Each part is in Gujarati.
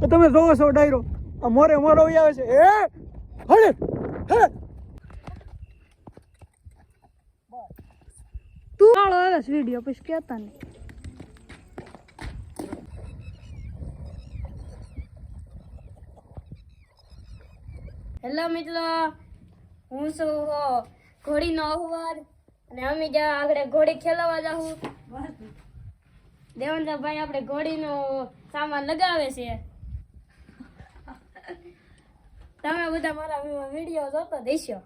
તો તમે જોવો છો ડાયરો. આ મોરે મોરો આવે છે. એ હળે હે તું આવે છે વીડિયો પછી કહેતા નહીં. હેલો મિત્રો. હું છું હો ઘોડીનો અહવાર. અને અમે જ્યાં આગળ ઘોડી ખેલાવા જાઉં દેવંતભાઈ આપણે ઘોડીનો સામાન લગાવે છે. તમે બધા મારા વીડિયો જોતો દેશો.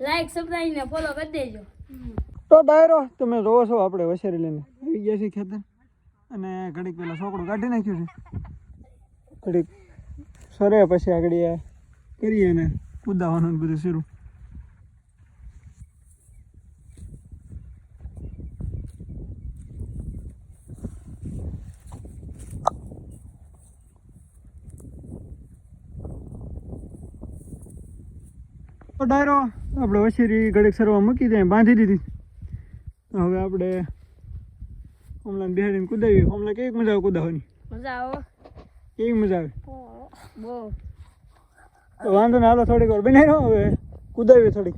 લાઈક સબસ્ક્રાઈબ ને ફોલો કરી દેજો. તો ડાયરો, તમે જોવો છો આપણે વસેરી લઈને. આવી ગયા છીએ ખેતર. અને ઘડીક પેલા છોકરો કાઢી નાખ્યું છે. ઘડીક સરે પછી આગળ કરીએ ને કુદાવાનું બધું શરૂ. તો ડાયરો આપણે વસેરી ઘડીક સરવા મૂકી દઈએ બાંધી દીધી. હવે આપણે હમણાં બિહારીને કુદાવી. હમણાં કેવી મજા આવે કુદાવાની? મજા આવે. કેવી મજા આવે? વાંધો ને હાલો થોડીક વાર બનાવી હવે. કુદાવી થોડીક.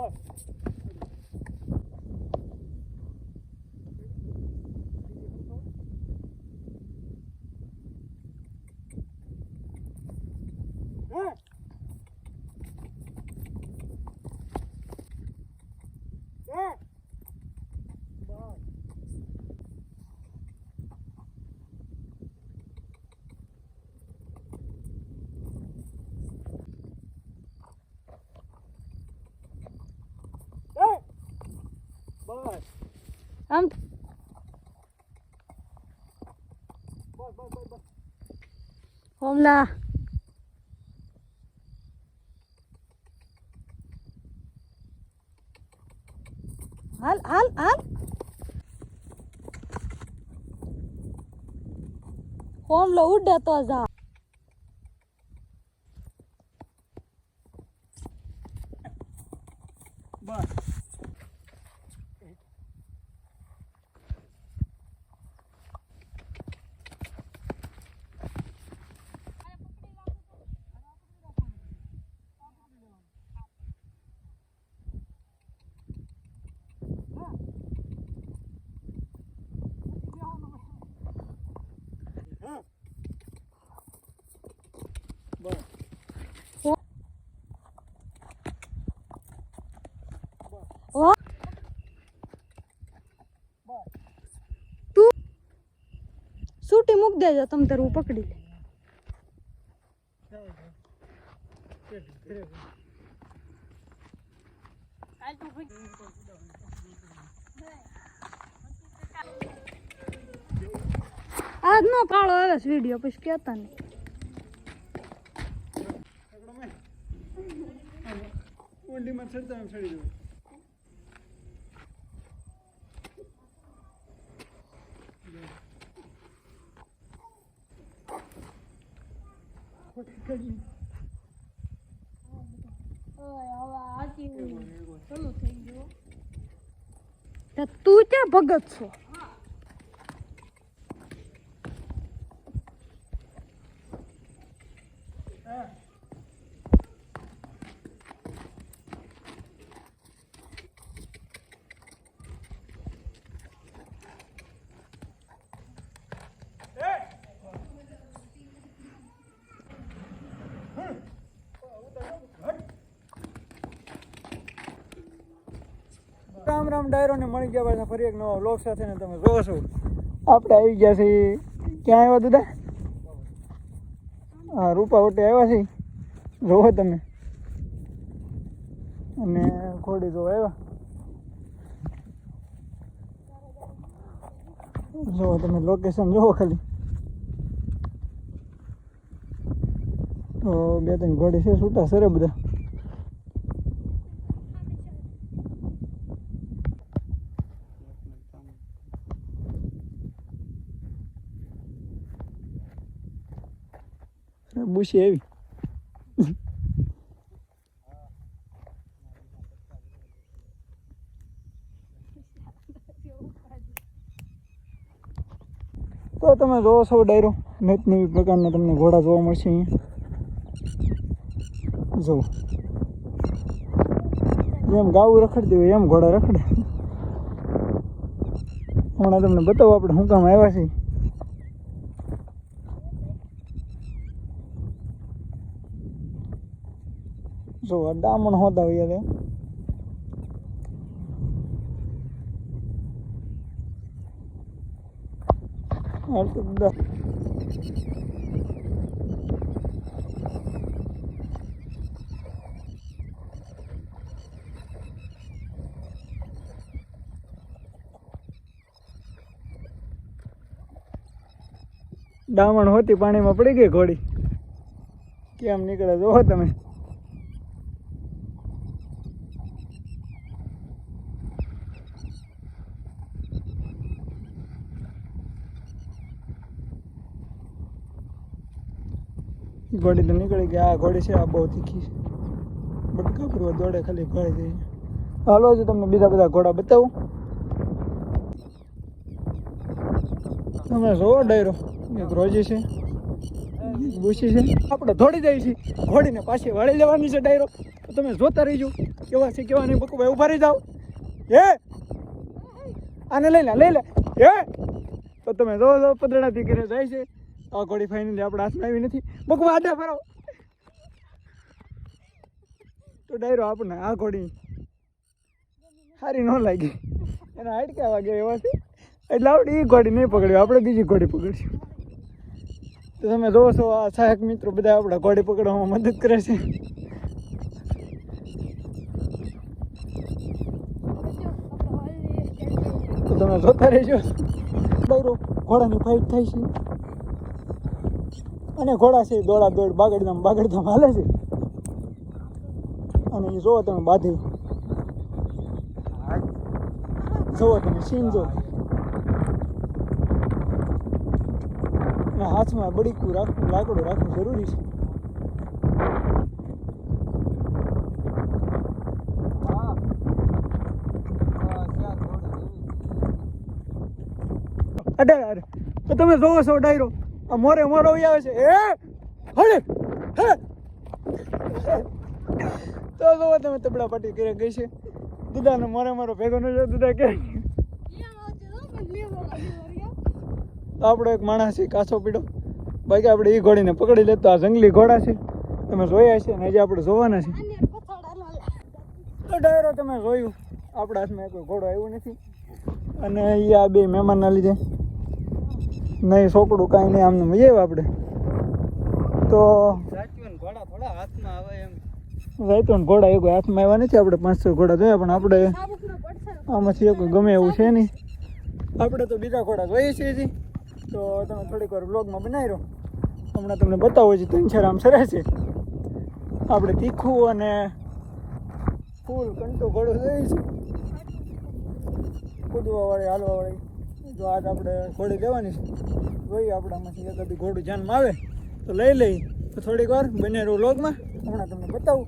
ก็ બસ. આમ હોમલા. હાલ હાલ હાલ. હોમલો ઉડે તો જા બસ બસ ઓ તું સૂટી મૂક દેજો તમ તાર હું પકડી લે આજ નો કાળો આવે છે વીડિયો પછી કહેતા નહીં ઊંડીમાં ચડતા આમ ચડી જવું ખોટી કરી. તો ક્યાં ભગત છો રામ રામ ડાયરો ને મળી ગયા પાછા ફરી એક નવો વ્લોગ સાથે ને તમે જોવો છો. આપણે આવી ગયા છે ક્યાં આવ્યા દાદા હા રૂપા ઓટે આવ્યા છે. જોવો તમે. અને ખોડી જોવા આવ્યા. જોવો તમે લોકેશન જોવો ખાલી. તો બે ત્રણ ઘોડી છે, છૂટા સરે બધા. બુશી એવી તો તમે જોવો છો ડાયરો. નેટ નવી પ્રકારના તમને ઘોડા જોવા મળશે અહીંયા. જો જેમ ગાવું રખડતી હોય એમ ઘોડા રખડે. હમણાં તમને બતાવો, આપણે શું કામ આવ્યા છીએ. જો ડામણ હોતા હોય યાર ડામણ હોતી પાણીમાં પડી ગઈ ઘોડી. કેમ નીકળે? જોવો તમે. ઘોડી તો નીકળી ગઈ. આ ઘોડી છે, આ બહુ તીખી છે. બટકા પૂર્વ દોડે ખાલી ભાઈ જાય હાલો જો તમને બીજા બધા ઘોડા બતાવું. તમે જોવો ડાયરો. એક રોજી છે ભૂસી છે. આપણે દોડી જાય છે ઘોડીને પાછી વાળી લેવાની છે ડાયરો. તમે જોતા રહીજો. કેવા છે, કેવા નહીં. બકુભાઈ ઊભા રહી જાઓ. હે? આને લઈ લે લઈ લે. હે? તો તમે જો જો પદરણાથી ઘરે જાય છે. આ ઘોડી ફાઇનલી આપણે હાથમાં આવી નથી. બકવા આડા તો ડાયરો આપણને આ ઘોડી સારી ન લાગી. એના હાડકા વાગે એવાથી. એટલે આપણે એ ઘોડી નહીં પકડ્યું, આપણે બીજી ઘોડી પકડશું. તો તમે છો, આ સહાયક મિત્રો બધા આપણા ઘોડી પકડવામાં મદદ કરે છે. તમે જોતા રહેજો. ડાયરો ઘોડાની ફાઇટ થાય છે. અને ઘોડા છે, દોડા દોડ, બાગડધામ બાગડધામ હાલે છે. અને એ જોવો તમે બાંધી. જોવો તમે સીન જો. હાથમાં બડીકું રાખવું, લાકડું રાખવું જરૂરી છે. અઢાર તમે જોવો છો ડાયરો. મોરે મોરો આવે છે. એ હળે હે. તો જોવો તમે તબડા પાટી કરી ગઈ છે. દુદાનો મોરે મારો ભેગો ન જો દુદા કે આપણો એક માણસ છે કાચો પીડો. બાકી આપણે એ ઘોડીને પકડી લેતો, આ જંગલી ઘોડા છે. તમે જોયા છે ને, હજી આપણે જોવાના છે. તો ડાયરો તમે જોયું. આપણા હાથમાં કોઈ ઘોડો આવ્યો નથી. અને એ આ બે મહેમાનના લીધે નહીં છોકડું કાંઈ નહીં આમને મજા આપણે. તો ઘોડા થોડા હાથમાં આવે એમ. રાયતો ને ઘોડા એ કોઈ હાથમાં આવ્યા નથી આપણે પાંચ છ ઘોડા જોયા પણ આપણે આમાંથી એક ગમે એવું છે નહીં. આપણે તો બીજા ઘોડા જોઈએ છીએ હજી. તો તમે થોડીક વાર બ્લોગમાં બનાવી રહો હમણાં તમને બતાવો છે ત્રણ ચાર આમ સરસ છે. આપણે તીખું અને ફૂલ કંટો ઘોડો જોઈએ છે કૂદવા વાળી હાલવા વાળી જો આગ આપણે ઘોડી લેવાની છે. જોઈએ આપણામાંથી એક ઘોડું જાનમાં આવે, તો લઈ લઈ. તો થોડીક વાર બને રહું લોગમાં, હમણાં તમને બતાવું.